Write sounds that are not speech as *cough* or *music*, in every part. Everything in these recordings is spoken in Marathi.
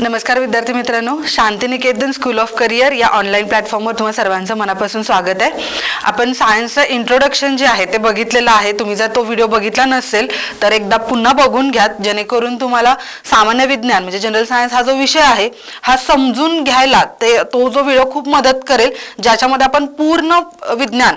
नमस्कार विद्यार्थी मित्रांनो शांतिनिकेतन स्कूल ऑफ करिअर या ऑनलाईन प्लॅटफॉर्मवर तुम्हाला सर्वांचं मनापासून स्वागत आहे. आपण सायन्सचं इंट्रोडक्शन जे आहे ते बघितलेलं आहे. तुम्ही जर तो व्हिडिओ बघितला नसेल तर एकदा पुन्हा बघून घ्या जेणेकरून तुम्हाला सामान्य विज्ञान म्हणजे जनरल सायन्स हा जो विषय आहे हा समजून घ्यायला ते तो जो व्हिडिओ खूप मदत करेल ज्याच्यामध्ये आपण पूर्ण विज्ञान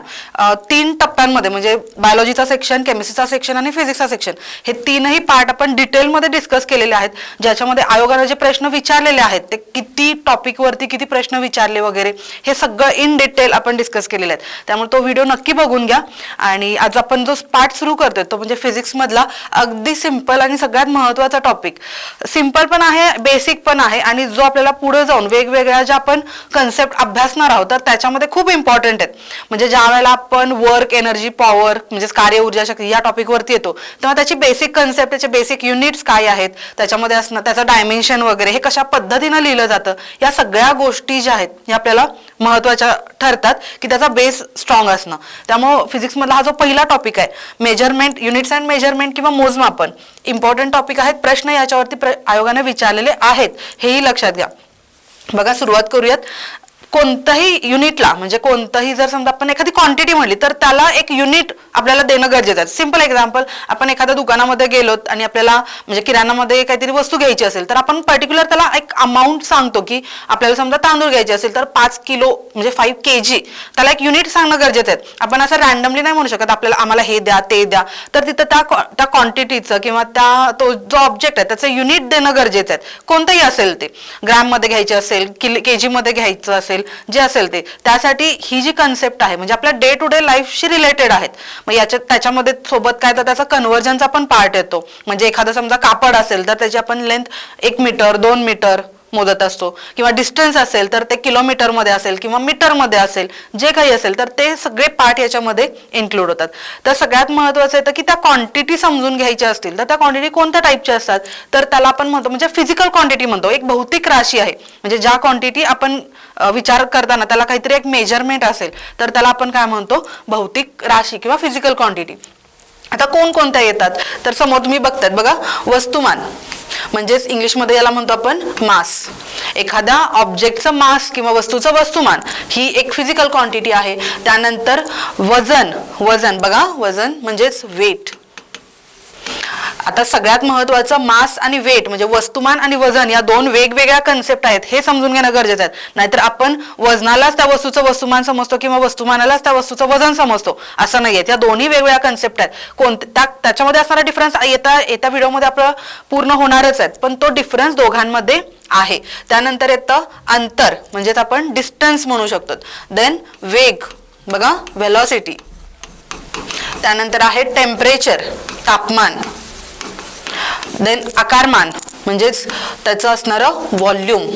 तीन टप्प्यांमध्ये म्हणजे बायोलॉजीचा सेक्शन केमिस्ट्रीचा सेक्शन आणि फिजिक्सचा सेक्शन हे तीनही पार्ट आपण डिटेलमध्ये डिस्कस केलेले आहेत. ज्याच्यामध्ये आयोगाने जे प्रश्न विचारलेले आहेत ते किती टॉपिकवरती किती प्रश्न विचारले वगैरे हे सगळं इन डिटेल आपण डिस्कस केलेले आहेत. त्यामुळे तो व्हिडिओ नक्की बघून घ्या. आणि आज आपण जो पार्ट सुरू करतोय तो म्हणजे फिजिक्समधला अगदी सिंपल आणि सगळ्यात महत्त्वाचा टॉपिक सिंपल पण आहे बेसिक पण आहे आणि जो आपल्याला पुढे जाऊन वेगवेगळ्या ज्या आपण कन्सेप्ट अभ्यासणार आहोत तर त्याच्यामध्ये खूप इम्पॉर्टंट आहेत. म्हणजे ज्या वेळेला आपण वर्क एनर्जी पॉवर म्हणजेच कार्य ऊर्जा शक्ती या टॉपिकवरती येतो तेव्हा त्याची बेसिक कन्सेप्ट त्याचे बेसिक युनिट्स काय आहेत त्याच्यामध्ये असणं त्याचं डायमेन्शन वगैरे हे कशा पद्धतीनं लिहिलं जातं या सगळ्या गोष्टी ज्या आहेत या आपल्याला महत्त्वाच्या ठरतात की त्याचा बेस स्ट्रॉंग असणं. त्यामुळं फिजिक्स मधला हा जो पहिला टॉपिक आहे मेजरमेंट युनिट्स अँड मेजरमेंट किंवा मोजमापन इम्पॉर्टंट टॉपिक आहेत प्रश्न याच्यावरती प्र- आयोगाने विचारलेले आहेत हेही लक्षात घ्या. बघा सुरुवात करूयात. कोणत्याही युनिटला म्हणजे कोणतंही जर समजा आपण एखादी क्वांटिटी म्हणली तर त्याला एक युनिट आपल्याला देणं गरजेचं आहे. सिंपल एक्झाम्पल आपण एखाद्या दुकानामध्ये गेलो आणि आपल्याला म्हणजे किराणामध्ये काहीतरी वस्तू घ्यायची असेल तर आपण पर्टिक्युलर त्याला एक अमाऊंट सांगतो की आपल्याला समजा तांदूळ घ्यायचे असेल तर पाच किलो म्हणजे फाईव्ह के जी त्याला एक युनिट सांगणं गरजेचं आहे. आपण असं रॅन्डमली नाही म्हणू शकत आपल्याला आम्हाला हे द्या ते द्या. तर तिथं त्या त्या क्वांटिटीचं किंवा त्या तो जो ऑब्जेक्ट आहे त्याचं युनिट देणं गरजेचं आहे. कोणतंही असेल ते. ग्रॅममध्ये घ्यायचे असेल किल के जीमध्ये घ्यायचं असेल जे असेल ते. त्यासाठी ही जी कन्सेप्ट आहे म्हणजे आपल्या डे टू डे लाईफशी रिलेटेड आहेत. मग याच्यात त्याच्यामध्ये सोबत काय तर त्याचा कन्व्हर्जनचा पण पार्ट येतो. म्हणजे एखादा समजा कापड असेल तर त्याची आपण लेंथ एक मीटर दोन मीटर मोजत असतो किंवा डिस्टन्स असेल तर ते किलोमीटरमध्ये असेल किंवा मीटरमध्ये असेल जे काही असेल तर ते सगळे पार्ट याच्यामध्ये इन्क्लूड होतात. तर सगळ्यात महत्वाचं येतं की त्या क्वांटिटी समजून घ्यायच्या असतील. तर त्या क्वांटिटी कोणत्या टाईपच्या असतात? तर त्याला आपण म्हणतो म्हणजे फिजिकल क्वांटिटी म्हणतो. एक भौतिक राशी आहे. म्हणजे ज्या क्वांटिटी आपण विचार करताना त्याला काहीतरी एक मेजरमेंट असेल तर त्याला आपण काय म्हणतो? भौतिक राशी किंवा फिजिकल क्वांटिटी आता कोणकोणत्या येतात? तर समोर तुम्ही बघतात बघा वस्तुमान. म्हणजेच इंग्लिशमध्ये याला म्हणतो आपण मास. एखाद्या ऑब्जेक्टचं मास किंवा वस्तूचं वस्तुमान ही एक फिजिकल क्वांटिटी आहे. त्यानंतर वजन वजन बघा वजन म्हणजेच वेट आता सगळ्यात महत्वाचं मास आणि वेट म्हणजे वस्तुमान आणि वजन या दोन वेगवेगळ्या कन्सेप्ट आहेत हे समजून घेणं गरजेचं आहे. नाहीतर आपण वजनालाच त्या वस्तूचं वस्तुमान समजतो किंवा वस्तुमानालाच त्या वस्तूचं वजन समजतो असं नाहीये. त्या दोन्ही वेगवेगळ्या कन्सेप्ट आहेत. कोणत्या त्याच्यामध्ये असणारा डिफरन्स येता येत्या व्हिडिओमध्ये आपलं पूर्ण होणारच आहे पण तो डिफरन्स दोघांमध्ये आहे. त्यानंतर येतं अंतर म्हणजेच आपण डिस्टन्स म्हणू शकतो. देन वेग बघा वेलॉसिटी त्यानंतर आहे टेम्परेचर तापमान. देन आकारमान म्हणजेच त्याचं असणारं व्हॉल्यूम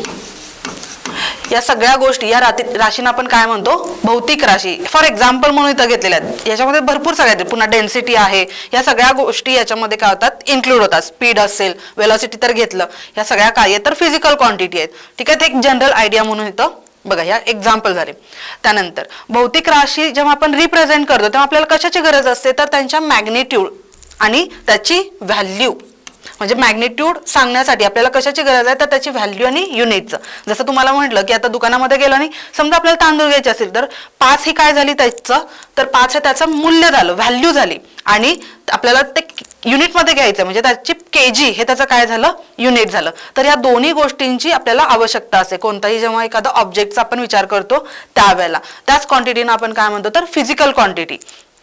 या सगळ्या गोष्टी या राती राशींना आपण काय म्हणतो? भौतिक राशी. फॉर एक्झाम्पल म्हणून इथं घेतलेल्या आहेत. याच्यामध्ये भरपूर सगळ्या आहेत. पुन्हा डेन्सिटी आहे. या सगळ्या गोष्टी याच्यामध्ये काय होतात? इन्क्लूड होतात. स्पीड असेल वेलॉसिटी तर घेतलं. या सगळ्या काय तर फिजिकल क्वांटिटी आहेत. ठीक आहे? ते एक जनरल आयडिया म्हणून इथं बघा या एक्झाम्पल झाले. त्यानंतर भौतिक राशी जेव्हा आपण रिप्रेझेंट करतो तेव्हा आपल्याला कशाची गरज असते? तर त्यांच्या मॅग्नेट्यूड आणि त्याची व्हॅल्यू म्हणजे मॅग्निट्यूड सांगण्यासाठी आपल्याला कशाची गरज आहे तर त्याची व्हॅल्यू आणि युनिटचं जसं तुम्हाला म्हटलं की आता दुकानामध्ये गेलो आणि समजा आपल्याला तांदूळ घ्यायचे असेल तर पाच ही काय झाली त्याचं? तर पाच हे त्याचं मूल्य झालं व्हॅल्यू झाली. आणि आपल्याला ते युनिटमध्ये घ्यायचं म्हणजे त्याची के जी हे त्याचं काय झालं? युनिट झालं. तर या दोन्ही गोष्टींची आपल्याला आवश्यकता असते. कोणताही जेव्हा एखादा ऑब्जेक्टचा आपण विचार करतो त्यावेळेला. त्याच क्वांटिटीनं आपण काय म्हणतो तर फिजिकल क्वांटिटी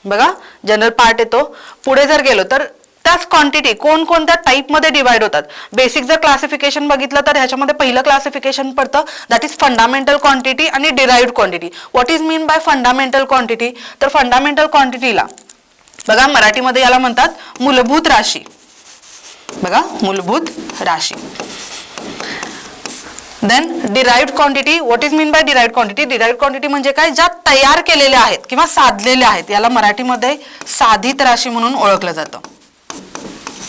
बघा जनरल पार्ट येतो. पुढे जर गेलो तर त्याच क्वांटिटी कोणकोणत्या टाईपमध्ये डिवाइड होतात? बेसिक जर क्लासिफिकेशन बघितलं तर ह्याच्यामध्ये पहिलं क्लासिफिकेशन पडतं. दॅट इज फंडामेंटल क्वांटिटी आणि derived quantity what is mean by fundamental quantity तर फंडामेंटल क्वांटिटीला बघा मराठीमध्ये याला म्हणतात मूलभूत राशी. बघा मूलभूत राशी. Then derived quantity what is mean by derived quantity derived quantity म्हणजे काय? ज्या तयार केलेल्या आहेत किंवा साधलेल्या आहेत याला मराठीमध्ये साधित राशी म्हणून ओळखलं जातं.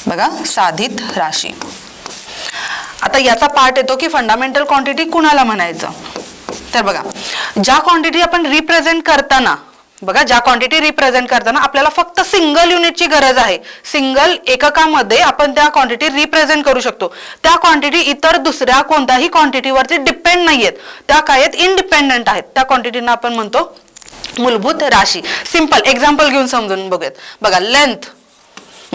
बघा साधित राशी. आता याचा पार्ट येतो की फंडामेंटल क्वांटिटी कुणाला म्हणायचं? तर बघा ज्या क्वांटिटी आपण रिप्रेझेंट करताना बघा ज्या क्वांटिटी रिप्रेझेंट करताना आपल्याला फक्त सिंगल युनिटची गरज आहे. सिंगल एककामध्ये आपण त्या क्वांटिटी रिप्रेझेंट करू शकतो. त्या क्वांटिटी इतर दुसऱ्या कोणत्याही क्वांटिटीवरती डिपेंड नाहीयेत. त्या काय आहेत? इंडिपेंडंट आहेत. त्या क्वांटिटीना आपण म्हणतो मूलभूत राशी. सिंपल एक्झाम्पल घेऊन समजून बघूयात. बघा लेंथ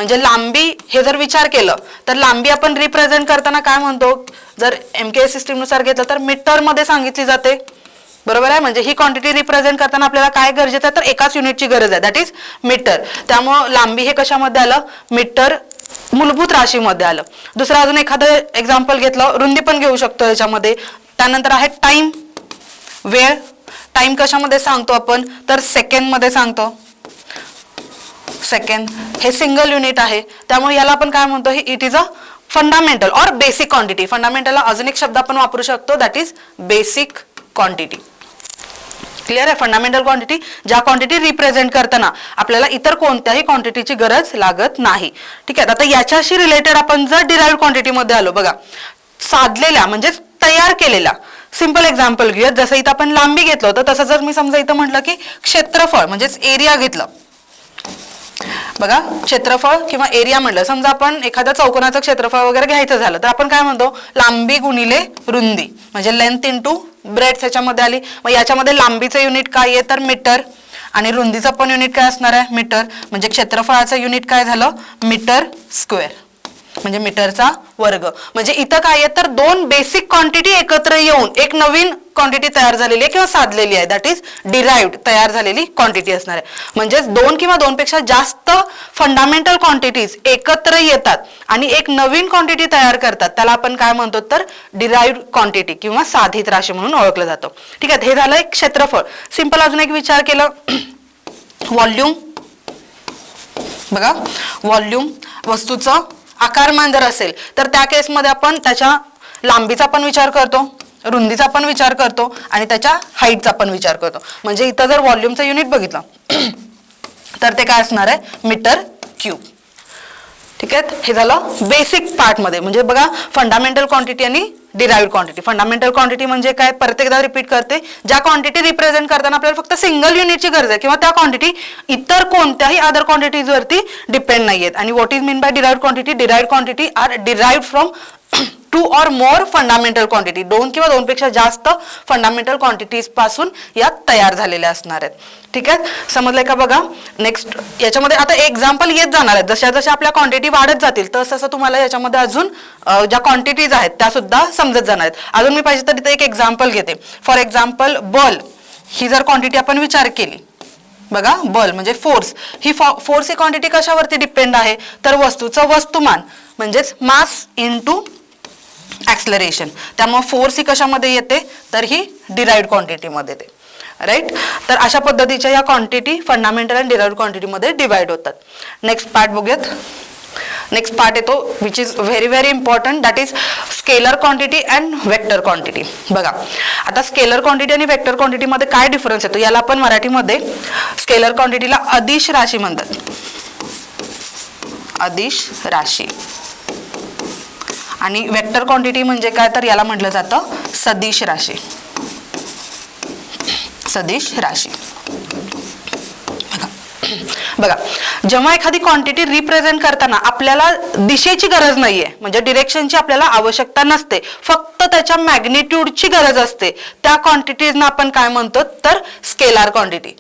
म्हणजे लांबी हे जर विचार केलं तर लांबी आपण रिप्रेझेंट करताना काय म्हणतो? जर एम के सिस्टीमनुसार घेतलं तर मीटरमध्ये सांगितली जाते. बरोबर आहे? म्हणजे ही क्वांटिटी रिप्रेझेंट करताना आपल्याला काय गरजेचं आहे? तर एकाच युनिटची गरज आहे. दॅट इज मीटर त्यामुळं लांबी हे कशामध्ये आलं? मीटर मूलभूत राशीमध्ये आलं. दुसरं अजून एखादं एक्झाम्पल घेतलं. रुंदी पण घेऊ शकतो याच्यामध्ये. त्यानंतर आहे टाइम वेळ. टाइम कशामध्ये सांगतो आपण? तर सेकंडमध्ये सांगतो. सेकंड हे सिंगल युनिट आहे. त्यामुळे याला आपण काय म्हणतो? It is a fundamental or basic quantity फंडामेंटलला अजून एक शब्द आपण वापरू शकतो. That is basic quantity clear आहे? फंडामेंटल क्वांटिटी ज्या क्वांटिटी रिप्रेझेंट करताना आपल्याला इतर कोणत्याही क्वांटिटीची गरज लागत नाही. ठीक आहे? आता याच्याशी रिलेटेड आपण जर डिराईव्ह क्वांटिटीमध्ये आलो बघा. साधलेल्या म्हणजेच तयार केलेल्या. सिंपल एक्झाम्पल घेऊयात. जसं इथं आपण लांबी घेतलं होतं तसं जर मी समजा इथं म्हटलं की क्षेत्रफळ म्हणजेच एरिया घेतलं. बघा क्षेत्रफळ किंवा एरिया म्हणलं समजा आपण एखाद्या चौकोनाचं क्षेत्रफळ वगैरे घ्यायचं झालं तर आपण काय म्हणतो? लांबी गुणिले रुंदी. म्हणजे लेंथ इंटू ब्रेड ह्याच्यामध्ये आली. मग याच्यामध्ये लांबीचं युनिट काय आहे? तर मीटर आणि रुंदीचं पण युनिट काय असणार आहे? मीटर म्हणजे क्षेत्रफळाचं युनिट काय झालं? मीटर स्क्वेअर म्हणजे मीटरचा वर्ग. म्हणजे इथं काय आहे तर दोन बेसिक क्वांटिटी एकत्र येऊन एक नवीन क्वांटिटी तयार झालेली आहे किंवा साधलेली आहे. दॅट इज डिराईव्ड तयार झालेली क्वांटिटी असणार आहे. म्हणजेच दोन किंवा दोनपेक्षा जास्त फंडामेंटल क्वांटिटीज एकत्र येतात आणि एक नवीन क्वांटिटी तयार करतात. त्याला आपण काय म्हणतो तर डिराईव्ड क्वांटिटी किंवा साधित राशी म्हणून ओळखलं जातं. ठीक आहे हे झालं एक क्षेत्रफळ. सिंपल अजून एक विचार केलं. व्हॉल्यूम *clears throat* बघा. व्हॉल्यूम वस्तूचं आकारमान जर असेल तर त्या केसमध्ये आपण त्याच्या लांबीचा पण विचार करतो रुंदीचा पण विचार करतो आणि त्याच्या हाईटचा पण विचार करतो. म्हणजे इथं जर व्हॉल्यूमचं युनिट बघितलं *clears throat* तर ते काय असणार आहे? Metre cube. ठीक आहे? हे झालं बेसिक पार्टमध्ये म्हणजे बघा फंडामेंटल क्वांटिटी आणि डिराईव्ड क्वांटिटी फंडामेंटल क्वांटिटी म्हणजे काय? परत एकदा रिपीट करते. ज्या क्वांटिटी रिप्रेझेंट करताना आपल्याला फक्त सिंगल युनिटची गरज आहे किंवा त्या क्वांटिटी इतर कोणत्याही अदर क्वांटिटीजवरती डिपेंड नाही आहेत आणि what is mean by derived quantity derived quantity are derived from two or more fundamental quantity दोन किंवा दोनपेक्षा जास्त फंडामेंटल क्वांटिटीजपासून या तयार झालेल्या असणार आहेत. ठीक आहे? समजलंय का बघा? नेक्स्ट याच्यामध्ये आता एक्झाम्पल येत जाणार आहेत. जशा जशा आपल्या क्वांटिटी वाढत जातील तसं तसं तुम्हाला याच्यामध्ये अजून ज्या क्वांटिटीज आहेत त्या सुद्धा समजत जाणार आहेत. अजून मी पाहिजे तर एक एक्झाम्पल घेते. फॉर एक्झाम्पल बल ही जर क्वांटिटी आपण विचार केली बघा बल म्हणजे फोर्स ही फोर्स ही क्वांटिटी कशावरती डिपेंड आहे? तर वस्तूचं वस्तुमान म्हणजेच मास इंटू ॲक्सलरेशन त्यामुळे फोर्स ही कशामध्ये येते? तर ही डिराईड क्वांटिटीमध्ये येते. राईट तर अशा पद्धतीच्या या क्वांटिटी फंडामेंटल अँड डिराईड क्वांटिटीमध्ये डिवाइड होतात. नेक्स्ट पार्ट बघूयात. नेक्स्ट पार्ट येतो which is very very important that is scalar quantity and vector quantity बघा आता स्केलर क्वांटिटी आणि वेक्टर क्वांटिटीमध्ये काय डिफरन्स येतो? याला आपण मराठीमध्ये स्केलर क्वांटिटीला अदिश राशी म्हणतात. अदिश राशी. आणि वेक्टर क्वांटिटी म्हणजे काय तर याला म्हटलं जातं सदिश राशी. सदिश राशी. बघा. जेव्हा एखादी क्वांटिटी रिप्रेझेंट करताना आपल्याला दिशेची गरज नाहीये म्हणजे डिरेक्शनची आपल्याला आवश्यकता नसते फक्त त्याच्या मॅग्निट्यूडची गरज असते. त्या क्वांटिटीजना आपण काय म्हणतो? तर स्केलार क्वांटिटी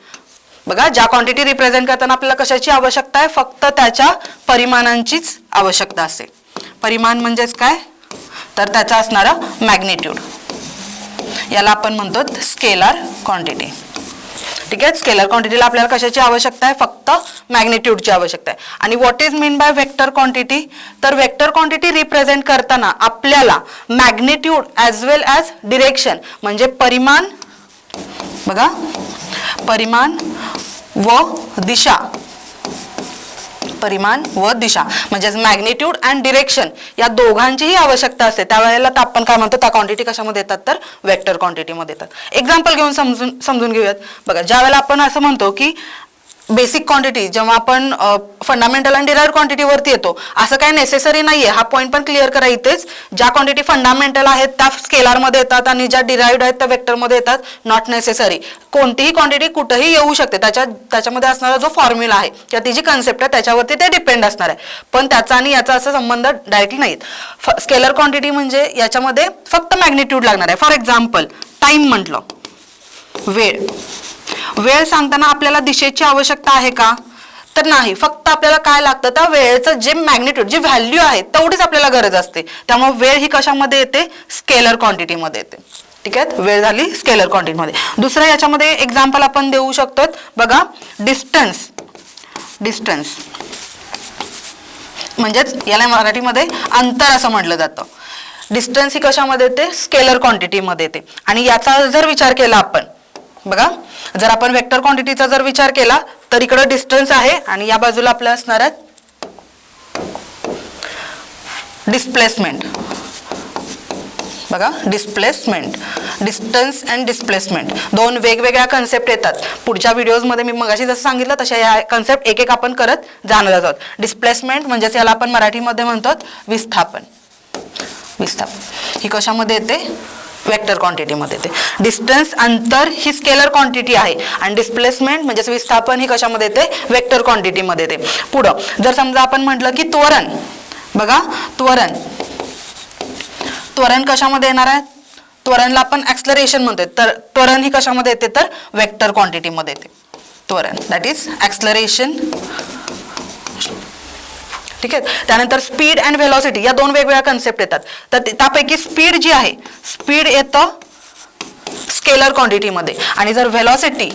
बघा ज्या क्वांटिटी रिप्रेझेंट करताना आपल्याला कशाची आवश्यकता आहे? फक्त त्याच्या परिमाणांचीच आवश्यकता असते परिमाण म्हणजेच काय? तर त्याचा असणारा मॅग्नेट्यूड. याला आपण म्हणतो स्केलार क्वांटिटी. ठीक आहे? स्केलर क्वांटिटीला आपल्याला कशाची आवश्यकता आहे? फक्त मॅग्नेट्यूडची आवश्यकता आहे. आणि what is mean by vector quantity तर वेक्टर क्वांटिटी रिप्रेझेंट करताना आपल्याला magnitude as well as direction म्हणजे परिमाण बघा परिमाण व दिशा परिमाण व दिशा म्हणजेच मॅग्नेट्यूड अँड डिरेक्शन या दोघांचीही आवश्यकता असते. त्यावेळेला तर आपण काय म्हणतो त्या क्वांटिटी कशामध्ये येतात तर वेक्टर क्वांटिटीमध्ये येतात. एक्झाम्पल घेऊन समजून समजून घेऊयात. बघा ज्या वेळेला आपण असं म्हणतो की बेसिक क्वांटिटी जेव्हा आपण फंडामेंटल आणि डिराइव्ड क्वांटिटीवरती येतो असं काही नेसेसरी नाहीये. हा पॉईंट पण क्लिअर करा इथेच. ज्या क्वांटिटी फंडामेंटल आहेत त्या स्केलारमध्ये येतात आणि ज्या डिराईव्ड आहेत त्या वेक्टरमध्ये येतात. नॉट नेसेसरी कोणतीही क्वांटिटी कुठंही येऊ शकते. त्याच्या त्याच्यामध्ये असणारा जो फॉर्म्युला आहे किंवा ती जी कन्सेप्ट आहे त्याच्यावरती ते डिपेंड असणार आहे. पण त्याचा आणि याचा असा संबंध डायरेक्टली नाहीत. स्केलर क्वांटिटी म्हणजे याच्यामध्ये फक्त मॅग्निट्यूड लागणार आहे. फॉर एक्झाम्पल टाइम म्हटलं. वेळ. वेळ सांगताना आपल्याला दिशेची आवश्यकता आहे का? तर नाही फक्त आपल्याला काय लागतं त्या वेळेचं जे मॅग्नेट्यूड जी व्हॅल्यू आहे तेवढीच आपल्याला गरज असते. त्यामुळे वेळ ही कशामध्ये येते? स्केलर क्वांटिटीमध्ये येते. ठीक आहे? वेळ झाली स्केलर क्वांटिटीमध्ये दुसरं याच्यामध्ये एक्झाम्पल आपण देऊ शकतो बघा डिस्टन्स डिस्टन्स म्हणजेच याला मराठीमध्ये अंतर असं म्हटलं जातं. डिस्टन्स ही कशामध्ये येते? स्केलर क्वांटिटीमध्ये येते. आणि याचा जर विचार केला आपण बघा जर आपण वेक्टर क्वांटिटीचा जर विचार केला तर इकडं डिस्टन्स आहे आणि या बाजूला आपलं असणार आहे डिस्प्लेसमेंट बघा डिस्प्लेसमेंट डिस्टन्स अँड डिस्प्लेसमेंट दोन वेगवेगळ्या कन्सेप्ट येतात. पुढच्या व्हिडिओजमध्ये मी मगाशी जसं सांगितलं तशा या कन्सेप्ट एक एक आपण करत जाणार आहोत. डिस्प्लेसमेंट म्हणजेच याला आपण मराठीमध्ये म्हणतो विस्थापन. विस्थापन. ही कशामध्ये येते? वेक्टर क्वांटिटीमध्ये येते. डिस्टन्स अंतर ही स्केलर क्वांटिटी आहे. आणि डिस्प्लेसमेंट म्हणजेच विस्थापन ही कशामध्ये येते? वेक्टर क्वांटिटीमध्ये येते. पुढं जर समजा आपण म्हटलं की त्वरण बघा त्वरण. त्वरण कशामध्ये येणार आहे? त्वरणला आपण ऍक्सलरेशन म्हणतोय. तर त्वरण ही कशामध्ये येते? तर वेक्टर क्वांटिटीमध्ये येते. त्वरण दॅट इज ऍक्सलरेशन ठीक आहे? त्यानंतर स्पीड अँड व्हेलॉसिटी या दोन वेगवेगळ्या कन्सेप्ट येतात. तर त्यापैकी स्पीड जी आहे स्पीड येतं स्केलर क्वांटिटीमध्ये आणि जर व्हेलॉसिटी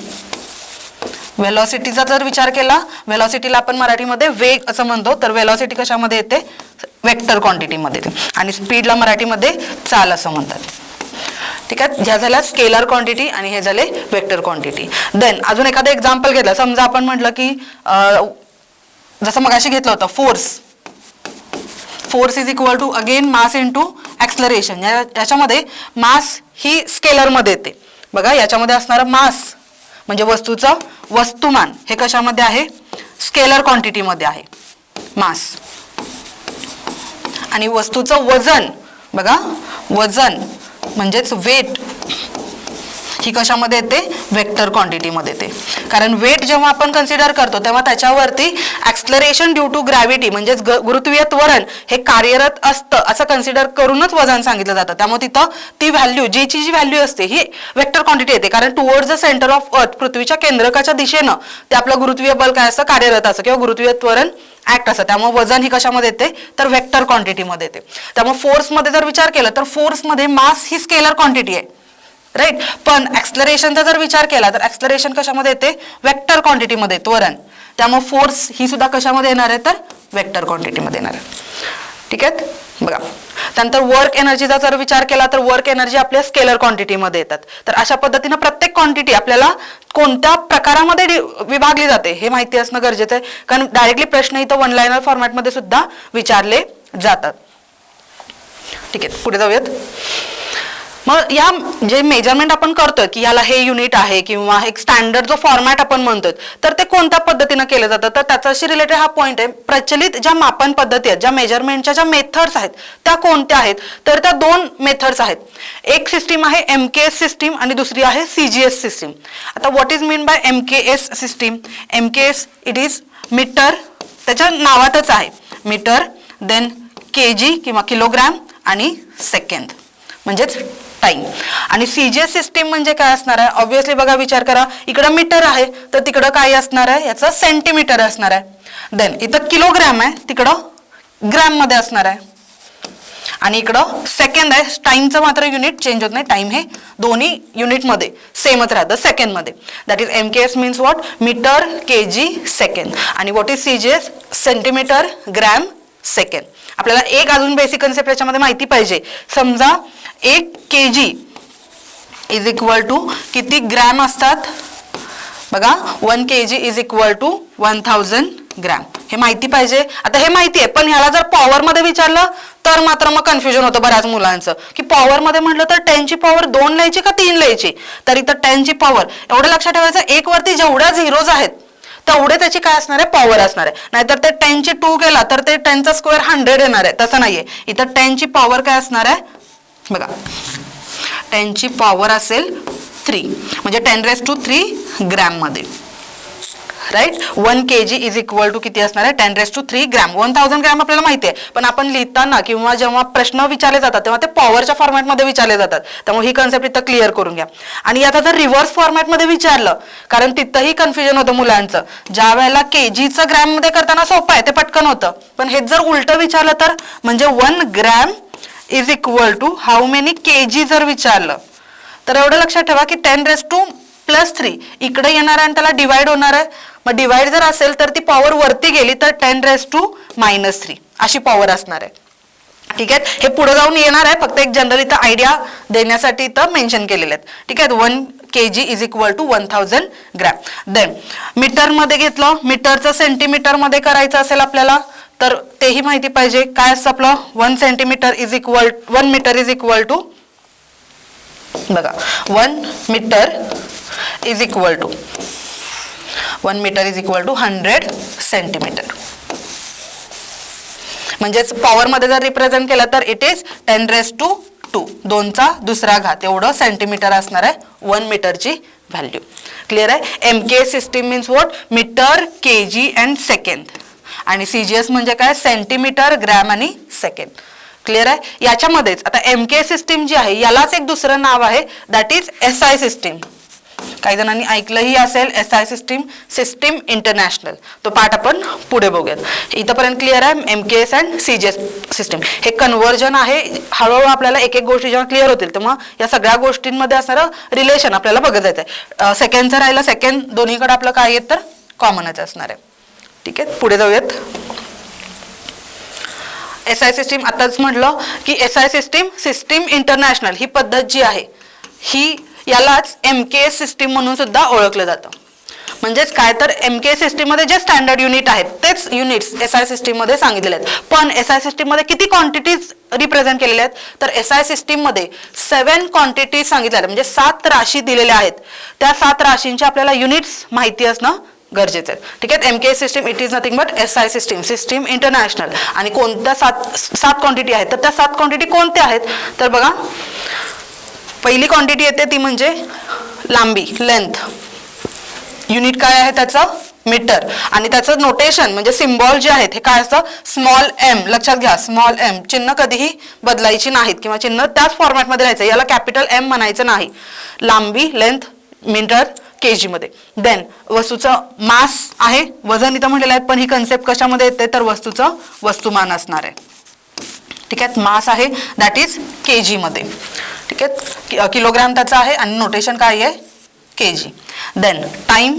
व्हेलॉसिटीचा जर विचार केला व्हेलॉसिटीला आपण मराठीमध्ये वेग असं म्हणतो तर व्हेलॉसिटी कशामध्ये येते? वेक्टर क्वांटिटीमध्ये येते. आणि स्पीडला मराठीमध्ये चाल असं म्हणतात. ठीक आहे? ह्या झाल्या स्केलर क्वांटिटी आणि हे झाले वेक्टर क्वांटिटी देन अजून एखादं एक्झाम्पल घेतलं. समजा आपण म्हटलं की जसं मग अशी घेतलं होतं force force is equal to again mass into acceleration याच्यामध्ये मास ही स्केलरमध्ये येते. बघा याच्यामध्ये असणारं मास म्हणजे वस्तूचं वस्तुमान हे कशामध्ये आहे? स्केलर क्वांटिटीमध्ये आहे. मास आणि वस्तूचं वजन बघा वजन म्हणजेच वेट ही कशामध्ये येते? वेक्टर क्वांटिटीमध्ये येते. कारण वेट जेव्हा आपण कन्सिडर करतो तेव्हा त्याच्यावरती ॲक्सलरेशन ड्यू टू ग्रॅव्हिटी म्हणजेच ग- गुरुत्वीय त्वरण हे कार्यरत असतं असं कन्सिडर करूनच वजन सांगितलं जातं. त्यामुळे तिथं ती व्हॅल्यू जीची जी व्हॅल्यू असते ही वेक्टर क्वांटिटी येते. कारण towards the centre of earth पृथ्वीच्या केंद्रकाच्या दिशेनं ते आपलं गुरुत्वीय बल काय असतं? कार्यरत असतं किंवा गुरुत्वीय त्वरण ऍक्ट असतं. त्यामुळे वजन ही कशामध्ये येते? तर वेक्टर क्वांटिटीमध्ये येते. त्यामुळे फोर्समध्ये जर विचार केला तर फोर्समध्ये मास ही स्केलर क्वांटिटी आहे. राईट पण ॲक्सलरेशनचा जर विचार केला तर ॲक्सलरेशन कशामध्ये येते? वेक्टर क्वांटिटीमध्ये त्वरण. त्यामुळे फोर्स ही सुद्धा कशामध्ये येणार आहे? तर वेक्टर क्वांटिटीमध्ये येणार आहे. ठीक आहे? बघा. त्यानंतर वर्क एनर्जीचा जर विचार केला तर वर्क एनर्जी आपल्या स्केलर क्वांटिटीमध्ये येतात. तर अशा पद्धतीनं प्रत्येक क्वांटिटी आपल्याला कोणत्या प्रकारामध्ये विभागली जाते हे माहिती असणं गरजेचं आहे. कारण डायरेक्टली प्रश्न इथं वन लाईनर फॉर्मॅटमध्ये सुद्धा विचारले जातात. ठीक आहे? पुढे जाऊयात. मग या जे मेजरमेंट आपण करतोय की याला हे युनिट आहे किंवा एक स्टँडर्ड जो फॉर्मॅट आपण म्हणतोय तर ते कोणत्या पद्धतीनं केलं जातं? तर त्याच्याशी रिलेटेड हा पॉईंट आहे. प्रचलित ज्या मापन पद्धती आहेत ज्या मेजरमेंटच्या ज्या मेथड्स आहेत त्या कोणत्या आहेत? तर त्या दोन मेथड्स आहेत. एक सिस्टीम आहे एम के एस सिस्टीम आणि दुसरी आहे सी जी एस सिस्टीम आता what is mean by M K S system M K S it is metre त्याच्या नावातच आहे. मीटर देन के जी किंवा किलोग्रॅम आणि सेकंद म्हणजेच टाइम आणि सीजीएस सिस्टीम म्हणजे काय असणार आहे? ऑब्विसली बघा विचार करा. इकडं मीटर आहे तर तिकडं काय असणार आहे? याचं सेंटीमीटर असणार आहे. देन इथं किलोग्रॅम आहे तिकडं ग्रॅममध्ये असणार आहे. आणि इकडं सेकंद आहे. टाइमचं मात्र युनिट चेंज होत नाही. टाइम हे दोन्ही युनिटमध्ये सेमच राहतं सेकंडमध्ये that is M K S means what metre K G second आणि what is C G S centimetre gram second आपल्याला एक अजून बेसिक कन्सेप्ट याच्यामध्ये माहिती पाहिजे. समजा एक K G is equal to किती ग्रॅम असतात? बघा one K G is equal to one thousand gram हे माहिती पाहिजे. आता हे माहिती आहे पण ह्याला जर पॉवरमध्ये विचारलं तर मात्र मग कन्फ्युजन होतं बऱ्याच मुलांचं. की पॉवरमध्ये म्हटलं तर टेनची पॉवर दोन लिहायची का तीन लिहायची तर इथं टेनची पॉवर एवढं लक्षात ठेवायचं एक वरती जेवढ्या झिरोज आहेत तेवढे त्याची काय असणार आहे? पॉवर असणार आहे. नाहीतर ते टेनची टू केला तर ते टेनचा स्क्वेअर हंड्रेड येणार आहे. तसं नाहीये. इथं टेनची पॉवर काय असणार आहे? बघा. टेनची पॉवर असेल थ्री म्हणजे टेन रेस टू थ्री ग्रॅममध्ये right one K G is equal to किती असणार आहे? Ten raise to three gram one thousand gram आपल्याला माहिती आहे. पण आपण लिहिताना किंवा जेव्हा प्रश्न विचारले जातात तेव्हा ते पॉवरच्या फॉर्मॅटमध्ये विचारले जातात. त्यामुळे ही कन्सेप्ट इथं क्लिअर करून घ्या. आणि आता जर रिव्हर्स फॉर्मॅटमध्ये विचारलं कारण तिथंही कन्फ्युजन होतं मुलांचं. ज्या वेळेला के जीचं ग्रॅममध्ये करताना सोपं आहे ते पटकन होतं. पण हे जर उलटं विचारलं तर म्हणजे one gram is equal to how many K G जर विचारलं तर एवढं लक्षात ठेवा की ten raise to plus three. इकडे येणार आहे आणि त्याला डिवाइड होणार आहे. मग डिवाइड जर असेल तर ती पॉवर वरती गेली तर ten raise to minus three अशी पॉवर असणार आहे. ठीक आहे? हे पुढे जाऊन येणार आहे. फक्त एक जनरल इथं आयडिया देण्यासाठी इथं मेन्शन केलेले आहेत. ठीक आहे? One K G is equal to one thousand gram then मीटरमध्ये घेतलं. मीटरचं सेंटीमीटरमध्ये करायचं असेल आपल्याला तर तेही माहिती पाहिजे. काय असतं आपलं? One centimetre is equal one metre is equal to बघा. One metre is equal to one metre is equal to hundred centimetre म्हणजेच पॉवरमध्ये जर रिप्रेझेंट केलं तर it is ten raise to two दोनचा दुसरा घात एवढं सेंटीमीटर असणार आहे वन मीटरची व्हॅल्यू क्लिअर आहे? M K system means what metre K G and second आणि सी जी एस म्हणजे काय? सेंटीमीटर ग्रॅम आणि सेकंड क्लिअर आहे? याच्यामध्येच आता एम के सिस्टीम जी आहे यालाच एक दुसरं नाव आहे. That is S I system काही जणांनी ऐकलंही असेल S I system system international तो पाठ आपण पुढे बघूयात. इथंपर्यंत क्लिअर आहे? M K S and C G S system हे कन्व्हर्जन आहे. हळूहळू आपल्याला एक एक गोष्टी जेव्हा क्लिअर होतील तेव्हा या सगळ्या गोष्टींमध्ये असणारं रिलेशन आपल्याला बघत जायचं आहे. सेकंडचं राहिलं सेकंड दोन्हीकडे आपलं काय येत तर कॉमनच असणार आहे. ठीक आहे? पुढे जाऊयात. एस आय सिस्टीम आताच म्हटलं की S I system system international ही पद्धत जी आहे ही यालाच एम के एस सिस्टीम म्हणून सुद्धा ओळखलं जातं. म्हणजेच काय तर एम के सिस्टीममध्ये जे स्टँडर्ड युनिट आहेत तेच युनिट्स एस आय सिस्टीममध्ये सांगितलेले आहेत. पण एस आय सिस्टीममध्ये किती क्वांटिटीज रिप्रेझेंट केलेल्या आहेत? तर एस आय सिस्टीममध्ये सेवन क्वांटिटीज सांगितल्या आहेत. म्हणजे सात राशी दिलेल्या आहेत. त्या सात राशींच्या आपल्याला युनिट्स माहिती असणं गरजेचं आहे. ठीक आहे? M K system it is nothing but S I system system international आणि कोणत्या सात सात क्वांटिटी आहेत? तर त्या सात क्वांटिटी कोणत्या आहेत? तर बघा पहिली क्वांटिटी येते ती म्हणजे लांबी लेंथ युनिट काय आहे त्याचं? मीटर आणि त्याचं नोटेशन म्हणजे सिम्बॉल जे आहेत हे काय असतं? स्मॉल एम लक्षात घ्या स्मॉल एम चिन्ह कधीही बदलायची नाहीत किंवा चिन्ह त्याच फॉर्मॅटमध्ये राहायचं. याला कॅपिटल एम म्हणायचं नाही. लांबी लेंथ मीटर के मध्ये. देन वस्तूचं मास आहे. वजन इथं म्हटलेलं आहे पण ही कन्सेप्ट कशामध्ये येते? तर वस्तूचं वस्तुमान असणार आहे. ठीक आहे? मास आहे. दॅट इज के मध्ये. ठीक आहे? किलोग्रॅम त्याचं आहे आणि नोटेशन काय आहे? K G then time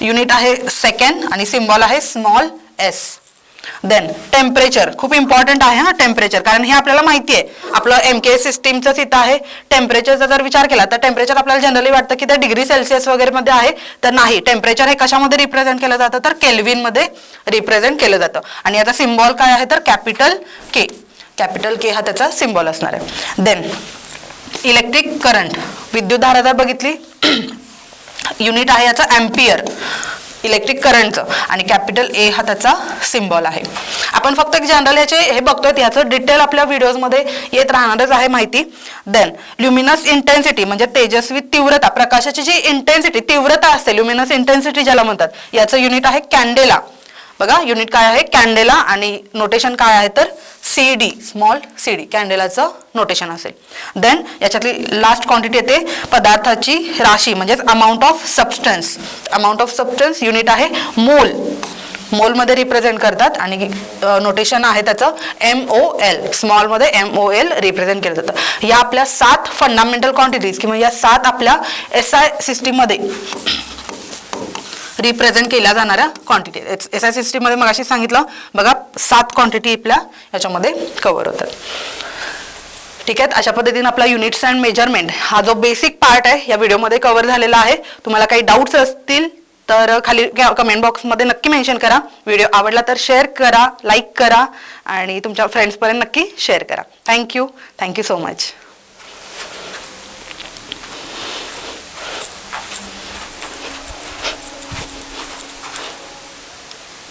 unit आहे सेकंड आणि सिम्बॉल आहे स्मॉल एस देन टेम्परेचर खूप इम्पॉर्टंट आहे हा टेम्परेचर कारण हे आपल्याला माहिती आहे. आपलं एम के सिस्टीमचंच इथं आहे. टेम्परेचरचा जर विचार केला तर टेम्परेचर आपल्याला जनरली वाटतं की ते डिग्री सेल्सिअस वगैरेमध्ये आहे. तर नाही. टेम्परेचर हे कशामध्ये रिप्रेझेंट केलं जातं? तर केल्विनमध्ये रिप्रेझेंट केलं जातं. आणि याचा सिम्बॉल काय आहे? तर कॅपिटल के कॅपिटल के हा त्याचा सिम्बॉल असणार आहे. देन इलेक्ट्रिक करंट विद्युतधारा जर बघितली? *clears throat* युनिट आहे याचं अँपियर इलेक्ट्रिक करंटचं आणि कॅपिटल ए हा त्याचा सिम्बॉल आहे. आपण फक्त जनरल ह्याचे हे बघतोय याचं डिटेल आपल्या व्हिडिओजमध्ये येत राहणारच आहे माहिती. देन ल्युमिनस इंटेन्सिटी म्हणजे तेजस्वी तीव्रता प्रकाशाची जी इंटेन्सिटी तीव्रता असते ल्युमिनस इंटेन्सिटी ज्याला म्हणतात याचं युनिट आहे कॅन्डेला बघा युनिट काय आहे? कॅन्डेला आणि नोटेशन काय आहे तर C D small C D कॅन्डेलाचं notation असेल. देन याच्यातली लास्ट क्वांटिटी येते पदार्थाची राशी म्हणजेच amount of substance amount of substance unit आहे मोल. मोलमध्ये रिप्रेझेंट करतात आणि नोटेशन आहे त्याचं एम ओ एल स्मॉलमध्ये एम ओ एल रिप्रेझेंट केलं जातं. या आपल्या सात फंडामेंटल क्वांटिटीज किंवा या सात आपल्या एस आय सिस्टीममध्ये रिप्रेझेंट केल्या जाणाऱ्या क्वांटिटी एस आय सिस्टीममध्ये मग अशी सांगितलं बघा सात क्वांटिटी आपल्या याच्यामध्ये कव्हर होतात. ठीक आहे? अशा पद्धतीने आपला युनिट्स अँड मेजरमेंट हा जो बेसिक पार्ट आहे या व्हिडिओमध्ये कव्हर झालेला आहे. तुम्हाला काही डाऊट्स असतील तर खाली कमेंट बॉक्समध्ये नक्की मेन्शन करा. व्हिडिओ आवडला तर शेअर करा लाईक करा आणि तुमच्या फ्रेंड्सपर्यंत नक्की शेअर करा. Thank you thank you so much